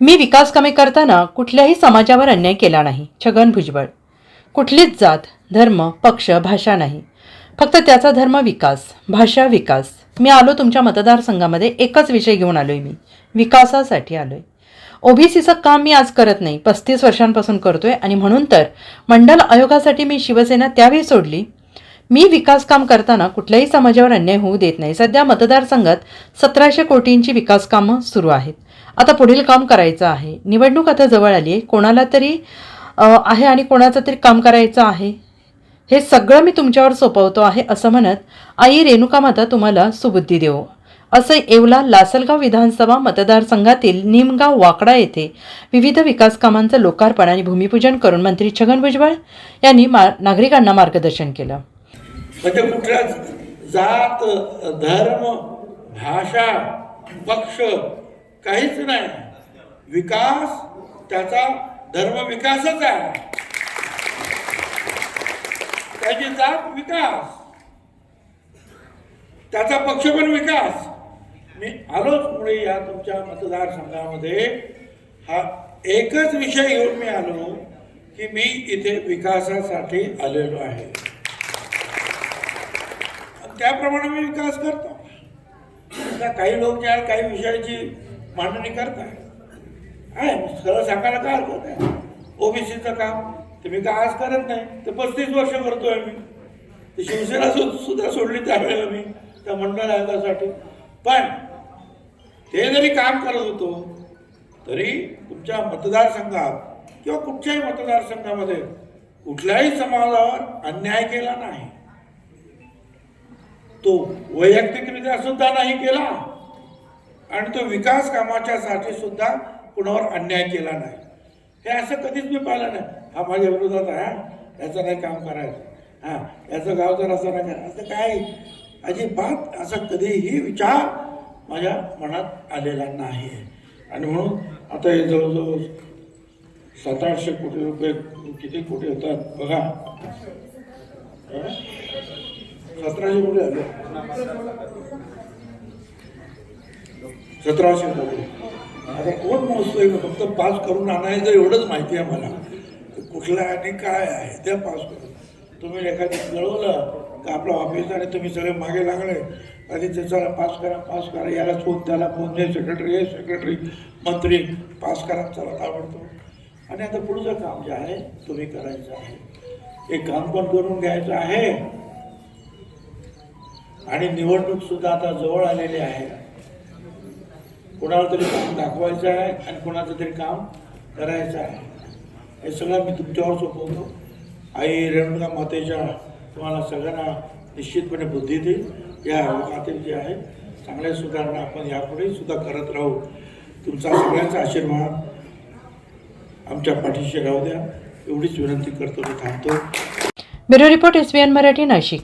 मी विकास कामे करताना कुठल्याही समाजावर अन्याय केला नाही छगन भुजबळ. कुठलीच जात धर्म पक्ष भाषा नाही. फक्त त्याचा धर्म विकास भाषा विकास. मी आलो तुमच्या मतदारसंघामध्ये एकच विषय घेऊन आलोय मी. विकासासाठी आलोय. ओबीसीचं काम मी आज करत नाही पस्तीस वर्षांपासून करतोय आणि म्हणून तर मंडल आयोगासाठी मी शिवसेना त्यावेळी सोडली मी विकास काम करताना कुठल्याही समाजावर अन्याय होऊ देत नाही. सध्या मतदारसंघात सतराशे कोटींची विकास कामं सुरू आहेत. आता पुढील काम करायचं आहे. निवडणूक आता जवळ आली आहे. कोणाला तरी आहे आणि कोणाचं तरी काम करायचं आहे? हे सगळं मी तुमच्यावर सोपवतो आहे असं म्हणत आई रेणुका माता तुम्हाला सुबुद्धी देऊ असं येवला लासलगाव विधानसभा मतदारसंघातील निमगाव वाकडा येथे विविध विकास कामांचं लोकार्पण आणि भूमिपूजन करून मंत्री छगन भुजबळ यांनी मा नागरिकांना मार्गदर्शन केलं. म्हणजे कुठल्या जात धर्म भाषा पक्ष काहीच नाही. विकास त्याचा धर्म विकासच आहे. त्याची जात विकास. त्याचा पक्ष पण विकास. मी आलोच मुळे या तुमच्या मतदारसंघामध्ये हा एकच विषय घेऊन मी आलो की मी इथे विकासासाठी आलेलो आहे. त्याप्रमाणे मी विकास करतो. आता काही लोक जे आहे काही विषयाची मांडणी करतात आहे सरळ सांगायला काय हरकत आहे? ओबीसीचं काम ते मी काय आज करत नाही ते पस्तीस वर्ष करतोय मी. ते शिवसेना सु- सुद्धा सोडली त्यावेळेला मी त्या मंडळ आयोगासाठी. पण ते जरी काम करत होतो तरी तुमच्या मतदारसंघात किंवा कुठच्याही मतदारसंघामध्ये कुठल्याही समाजावर अन्याय केला नाही. तो वैयक्तिकरित्या सुद्धा नाही केला. आणि तो विकास कामाच्या साठी सुद्धा कुणावर अन्याय केला नाही. हे असं कधीच मी पाहिलं नाही. हा माझ्या विरोधात आहे याचं नाही काम करायचं. हां याचं गाव जर असं नाही करायचं असं काय? अजिबात असा कधीही विचार माझ्या मनात आलेला नाही. आहे आणि म्हणून आता हे जवळजवळ सात आठशे कोटी रुपये किती कोटी होतात बघा. सतराशे कोटी आले सतराशे कोटी आता कोण मोजतोय? का? फक्त पास करून आणायचं एवढंच माहिती आहे मला. कुठला आणि काय आहे ते पास करून. तुम्ही एखादी कळवलं का आपलं ऑफिस आणि तुम्ही सगळे मागे लागले आणि त्याचा पास करा पास करा याला फोन त्याला फोन हे सेक्रेटरी हे सेक्रेटरी मंत्री पास करा चला आवडतो आणि आता पुढचं काम जे आहे तुम्ही करायचं आहे. हे काम पण करून घ्यायचं आहे. आणि निवडणूक सुद्धा आता जवळ आलेली आहे. कोणाला तरी काम दाखवायचं आहे आणि कोणाचं तरी काम करायचं आहे. हे सगळं मी तुमच्यावर सोपवतो. आई रेणुका मातेच्या तुम्हाला सगळ्यांना निश्चितपणे बुद्धी देईल. या खातील जे आहे चांगल्या सुधारणा आपण यापुढे सुद्धा करत राहू. तुमचा सगळ्यांचा आशीर्वाद आमच्या पाठीशी राहू द्या. एवढीच विनंती करतो मी थांबतो. Bureau report S Marathi Nashik.